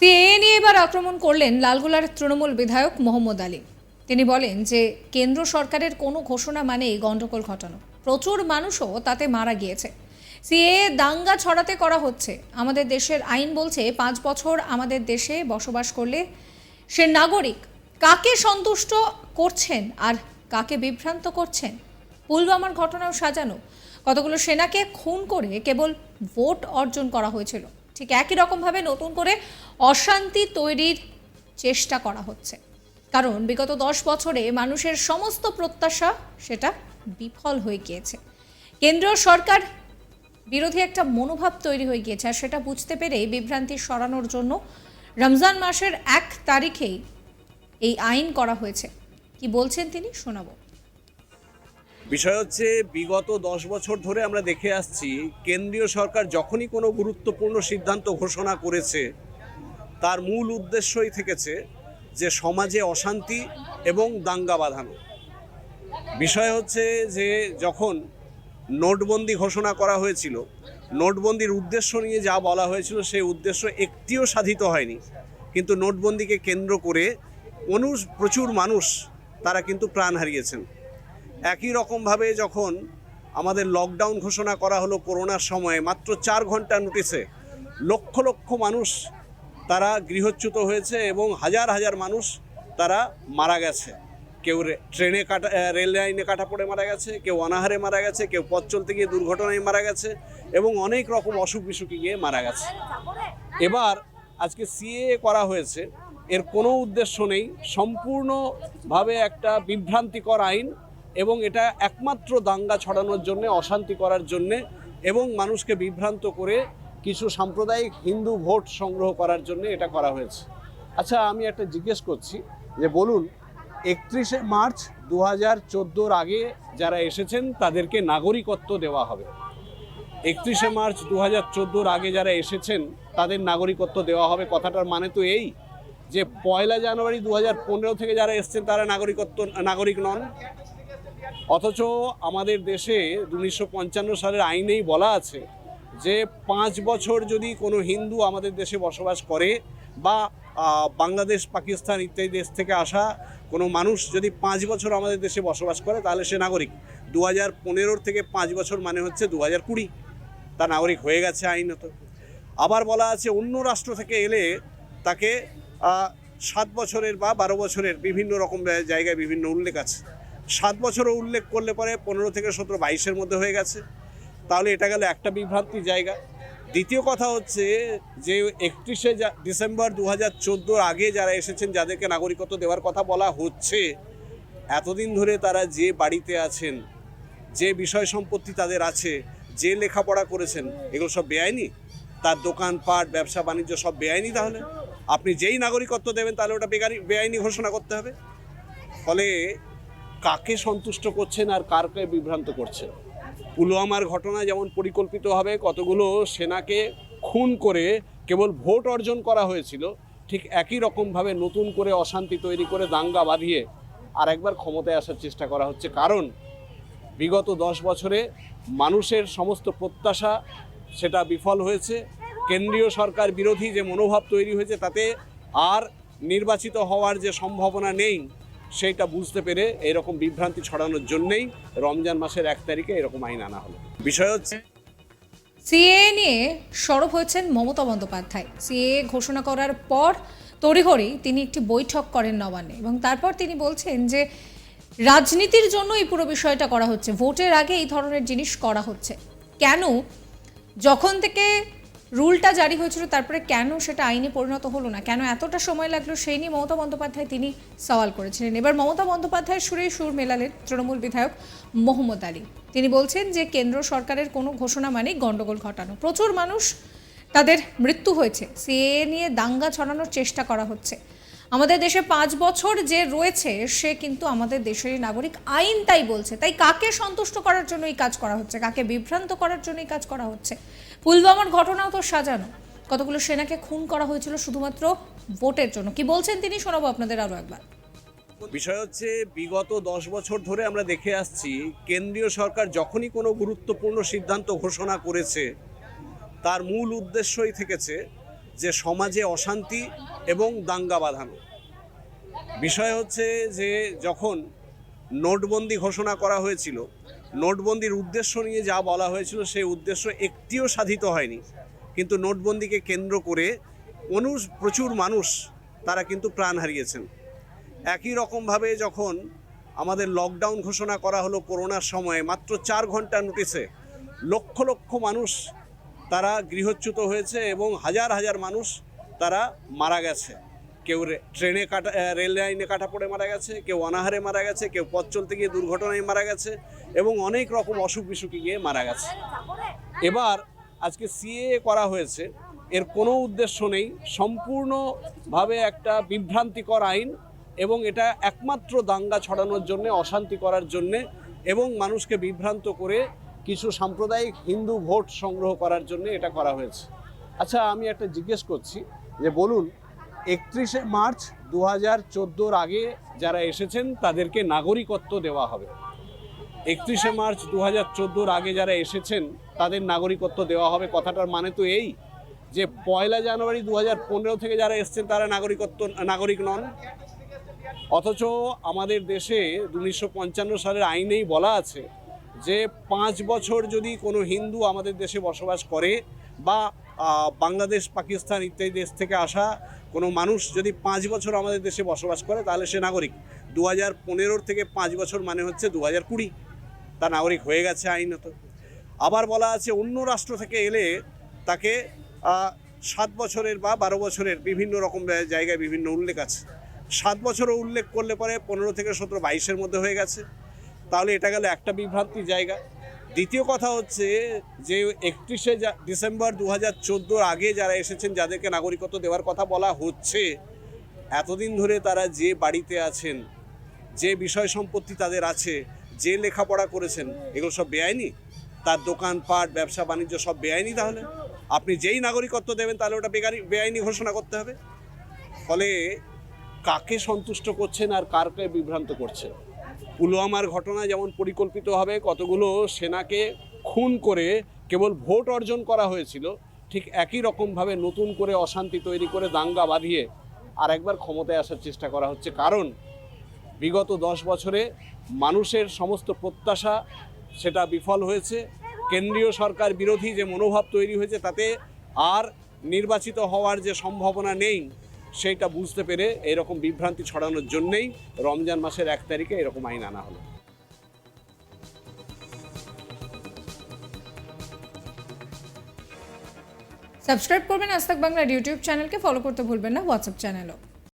CAA নিয়ে এবার আক্রমণ করলেন লালগোলার তৃণমূল বিধায়ক মোহাম্মদ আলী। তিনি বলেন যে, কেন্দ্র সরকারের কোনো ঘোষণা মানেই গণ্ডগোল ঘটানো। প্রচুর মানুষও তাতে মারা গিয়েছে। সিএএ দাঙ্গা ছড়াতে করা হচ্ছে। আমাদের দেশের আইন বলছে পাঁচ বছর আমাদের দেশে বসবাস করলে সে নাগরিক কাকে সন্তুষ্ট করছেন আর কাকে বিভ্রান্ত করছেন? পুলওয়ামার ঘটনাও সাজানো। কতগুলো সেনাকে খুন করে কেবল ভোট অর্জন করা হয়েছিল। ঠিক একই রকমভাবে নতুন করে অশান্তি তৈরির চেষ্টা করা হচ্ছে। কারণ বিগত দশ বছরে মানুষের সমস্ত প্রত্যাশা সেটা বিফল হয়ে গিয়েছে। কেন্দ্রীয় সরকার বিরোধী একটা মনোভাব তৈরি হয়ে গিয়েছে আর সেটা বুঝতে পেরে বিভ্রান্তি সরানোর জন্য রমজান মাসের এক তারিখেই এই আইন করা হয়েছে। কি বলছেন তিনি শোনাবো। বিষয় হচ্ছে, বিগত দশ বছর ধরে আমরা দেখে আসছি, কেন্দ্রীয় সরকার যখনই কোনো গুরুত্বপূর্ণ সিদ্ধান্ত ঘোষণা করেছে, তার মূল উদ্দেশ্যই থেকেছে যে সমাজে অশান্তি এবং দাঙ্গা বাঁধানো। বিষয় হচ্ছে যে, যখন নোটবন্দি ঘোষণা করা হয়েছিল, নোটবন্দির উদ্দেশ্য নিয়ে যা বলা হয়েছিল, সেই উদ্দেশ্য একটিও সাধিত হয়নি। কিন্তু নোটবন্দিকে কেন্দ্র করে মানুষ প্রচুর মানুষ, তারা কিন্তু প্রাণ হারিয়েছেন। একই রকমভাবে যখন আমাদের লকডাউন ঘোষণা করা হলো করোনার সময়ে, মাত্র চার ঘণ্টা নোটিসে লক্ষ লক্ষ মানুষ তারা গৃহচ্যুত হয়েছে এবং হাজার হাজার মানুষ তারা মারা গেছে। কেউ ট্রেনে কাটা রেল লাইনে কাটা পড়ে মারা গেছে, কেউ অনাহারে মারা গেছে, কেউ পথ চলতে গিয়ে দুর্ঘটনায় মারা গেছে এবং অনেক রকম অসুখ বিসুখে গিয়ে মারা গেছে। এবার আজকে সিএ করা হয়েছে। এর কোনো উদ্দেশ্য নেই। সম্পূর্ণভাবে একটা বিভ্রান্তিকর আইন এবং এটা একমাত্র দাঙ্গা ছড়ানোর জন্য, অশান্তি করার জন্য এবং মানুষকে বিভ্রান্ত করে কিছু সাম্প্রদায়িক হিন্দু ভোট সংগ্রহ করার জন্য এটা করা হয়েছে। আচ্ছা আমি একটা জিজ্ঞেস করছি যে বলুন, একত্রিশে মার্চ দু হাজার চোদ্দোর আগে যারা এসেছেন তাদেরকে নাগরিকত্ব দেওয়া হবে। একত্রিশে মার্চ দু হাজার চোদ্দোর আগে যারা এসেছেন তাদের নাগরিকত্ব দেওয়া হবে। কথাটার মানে তো এই যে পয়লা জানুয়ারি দু হাজার পনেরো থেকে যারা এসছেন তারা নাগরিকত্ব, নাগরিক নন। অথচ আমাদের দেশে উনিশশো পঞ্চান্ন সালের আইনেই বলা আছে যে পাঁচ বছর যদি কোনো হিন্দু আমাদের দেশে বসবাস করে বা বাংলাদেশ, পাকিস্তান ইত্যাদি দেশ থেকে আসা কোনো মানুষ যদি পাঁচ বছর আমাদের দেশে বসবাস করে, তাহলে সে নাগরিক। দু হাজার পনেরোর থেকে পাঁচ বছর মানে হচ্ছে দু হাজার কুড়ি। তা নাগরিক হয়ে গেছে আইনত। আবার বলা আছে অন্য রাষ্ট্র থেকে এলে তাকে সাত বছরের বা বারো বছরের বিভিন্ন রকম জায়গায় বিভিন্ন উল্লেখ আছে। সাত বছরও উল্লেখ করলে পরে পনেরো থেকে সতেরো বাইশের মধ্যে হয়ে গেছে। তাহলে এটা গেল একটা বিভ্রান্তি জায়গা। দ্বিতীয় কথা হচ্ছে যে একত্রিশে ডিসেম্বর দু হাজার চোদ্দোর আগে যারা এসেছেন, যাদেরকে নাগরিকত্ব দেওয়ার কথা বলা হচ্ছে, এতদিন ধরে তারা যে বাড়িতে আছেন, যে বিষয় সম্পত্তি তাদের আছে, যে লেখাপড়া করেছেন, এগুলো সব বেআইনি? তার দোকানপাট, ব্যবসা, বাণিজ্য সব বেআইনি তাহলে? আপনি যেই নাগরিকত্ব দেবেন তাহলে ওটা বেআইনি ঘোষণা করতে হবে। ফলে কাকে সন্তুষ্ট করছেন আর কারকে বিভ্রান্ত করছেন? পুলওয়ামার ঘটনা যেমন পরিকল্পিতভাবে কতগুলো সেনাকে খুন করে কেবল ভোট অর্জন করা হয়েছিল, ঠিক একই রকমভাবে নতুন করে অশান্তি তৈরি করে দাঙ্গা বাঁধিয়ে আর একবার ক্ষমতায় আসার চেষ্টা করা হচ্ছে। কারণ বিগত দশ বছরে মানুষের সমস্ত প্রত্যাশা সেটা বিফল হয়েছে। কেন্দ্রীয় সরকার বিরোধী যে মনোভাব তৈরি হয়েছে, তাতে আর নির্বাচিত হওয়ার যে সম্ভাবনা নেই সেইটা বুঝতে পেরে এরকম বিভ্রান্তি ছড়ানোর জন্যেই রমজান মাসের এক তারিখে এরকম আইন আনা হলো। বিষয় হচ্ছে সিএ নিয়ে সরব হয়েছেন মমতা বন্দ্যোপাধ্যায়। সিএ ঘোষণা করার পর তড়িঘড়ি তিনি একটি বৈঠক করেন নবান্নে এবং তারপর তিনি বলছেন যে, রাজনীতির জন্য এই পুরো বিষয়টা করা হচ্ছে। ভোটের আগে এই ধরনের জিনিস করা হচ্ছে। কেন? যখন থেকে রুলটা জারি হয়েছিল, তারপরে কেন সেটা আইনে পরিণত হলো না? কেন এতটা সময় লাগল? সেই নিয়ে মমতা বন্দ্যোপাধ্যায় তিনি সওয়াল করেছিলেন। এবার মমতা বন্দ্যোপাধ্যায়ের সুরে সুর মেলালেন তৃণমূল বিধায়ক মোহাম্মদ আলী। তিনি বলছেন যে, কেন্দ্র সরকারের কোনো ঘোষণা মানেই গণ্ডগোল ঘটানো। প্রচুর মানুষ তাদের মৃত্যু হয়েছে। সিএ নিয়ে দাঙ্গা ছড়ানোর চেষ্টা করা হচ্ছে। আমাদের দেশে পাঁচ বছর যে রয়েছে, সে কিন্তু আমাদের দেশের নাগরিক আইন তাই বলছে। তাই কাকে সন্তুষ্ট করার জন্য এই কাজ করা হচ্ছে? কাকে বিভ্রান্ত করার জন্য এই কাজ করা হচ্ছে? পুলওয়ামার ঘটনাও তো সাজানো। কতগুলো সেনাকে খুন করা হয়েছিল শুধুমাত্র ভোটের জন্য? কি বলছেন তিনি? শোনাবো আপনাদের আরও একবার। বিষয় হচ্ছে, বিগত দশ বছর ধরে আমরা দেখে আসছি, কেন্দ্রীয় সরকার যখনই কোনো গুরুত্বপূর্ণ সিদ্ধান্ত ঘোষণা করেছে, তার মূল উদ্দেশ্যই থেকেছে যে সমাজে অশান্তি এবং দাঙ্গা বাঁধানো। বিষয় হচ্ছে যে যখন নোটবন্দি ঘোষণা করা হয়েছিল নোটবন্দির উদ্দেশ্য নিয়ে যা বলা হয়েছিল সেই উদ্দেশ্য একটিও সাধিত হয়নি। কিন্তু নোটবন্দিকে কেন্দ্র করে মানুষ প্রচুর মানুষ তারা কিন্তু প্রাণ হারিয়েছেন। একই রকমভাবে যখন আমাদের লকডাউন ঘোষণা করা হলো করোনার সময়ে, মাত্র চার ঘণ্টা নোটিসে লক্ষ লক্ষ মানুষ তারা গৃহচ্যুত হয়েছে এবং হাজার হাজার মানুষ তারা মারা গেছে। কেউ ট্রেনে কাটা রেল লাইনে কাটা পড়ে মারা গেছে, কেউ অনাহারে মারা গেছে, কেউ পথ চলতে গিয়ে দুর্ঘটনায় মারা গেছে এবং অনেক রকম অসুখ বিসুখে গিয়ে মারা গেছে। এবার আজকে সিএ করা হয়েছে, এর কোনো উদ্দেশ্য নেই, সম্পূর্ণভাবে একটা বিভ্রান্তিকর আইন এবং এটা একমাত্র দাঙ্গা ছড়ানোর জন্য, অশান্তি করার জন্য এবং মানুষকে বিভ্রান্ত করে কিছু সাম্প্রদায়িক হিন্দু ভোট সংগ্রহ করার জন্য এটা করা হয়েছে। আচ্ছা আমি একটা জিজ্ঞেস করছি যে বলুন একত্রিশে মার্চ দু হাজার চোদ্দোর আগে যারা এসেছেন, তাদেরকে নাগরিকত্ব দেওয়া হবে। একত্রিশে মার্চ দু হাজার চোদ্দোর আগে যারা এসেছেন, তাদের নাগরিকত্ব দেওয়া হবে। কথাটার মানে তো এই যে পয়লা জানুয়ারি দু হাজার পনেরো থেকে যারা এসছেন, তারা নাগরিকত্ব, নাগরিক নন। অথচ আমাদের দেশে উনিশশো পঞ্চান্ন সালের আইনেই বলা আছে যে পাঁচ বছর যদি কোনো হিন্দু আমাদের দেশে বসবাস করে বা বাংলাদেশ, পাকিস্তান ইত্যাদি দেশ থেকে আসা কোনো মানুষ যদি পাঁচ বছর আমাদের দেশে বসবাস করে, তাহলে সে নাগরিক। দু হাজার পনেরোর থেকে পাঁচ বছর মানে হচ্ছে দু হাজার কুড়ি। তা নাগরিক হয়ে গেছে আইনত। আবার বলা আছে, অন্য রাষ্ট্র থেকে এলে তাকে সাত বছরের বা বারো বছরের বিভিন্ন রকম জায়গায় বিভিন্ন উল্লেখ আছে। সাত বছরও উল্লেখ করলে পরে পনেরো থেকে সতেরো বাইশের মধ্যে হয়ে গেছে। তাহলে এটা গেল একটা বিভ্রান্তির জায়গা। দ্বিতীয় কথা হচ্ছে যে একত্রিশে ডিসেম্বর দু হাজার আগে যারা এসেছেন, যাদেরকে নাগরিকত্ব দেওয়ার কথা বলা হচ্ছে, এতদিন ধরে তারা যে বাড়িতে আছেন, যে বিষয় সম্পত্তি তাদের আছে, যে লেখাপড়া করেছেন, এগুলো সব বেআইনি? তার দোকানপাট ব্যবসা, বাণিজ্য সব বেআইনি তাহলে? আপনি যেই নাগরিকত্ব দেবেন তাহলে ওটা বেগানি বেআইনি ঘোষণা করতে হবে? ফলে কাকে সন্তুষ্ট করছেন আর কারকে বিভ্রান্ত করছেন? পুলওয়ামার ঘটনা যেমন পরিকল্পিতভাবে কতগুলো সেনাকে খুন করে কেবল ভোট অর্জন করা হয়েছিল, ঠিক একই রকমভাবে নতুন করে অশান্তি তৈরি করে দাঙ্গা বাঁধিয়ে আর একবার ক্ষমতায় আসার চেষ্টা করা হচ্ছে। কারণ বিগত দশ বছরে মানুষের সমস্ত প্রত্যাশা সেটা বিফল হয়েছে। কেন্দ্রীয় সরকার বিরোধী যে মনোভাব তৈরি হয়েছে, তাতে আর নির্বাচিত হওয়ার যে সম্ভাবনা নেই সেইটা বুঝতে পেরে এরকম বিভ্রান্তি ছড়ানোর জন্যেই রমজান মাসের এক তারিখে এরকম আইন আনা হলো। সাবস্ক্রাইব করবেন আজ বাংলার ইউটিউব চ্যানেলকে ফলো করতে ভুলবেন না হোয়াটসঅ্যাপ চ্যানেলও।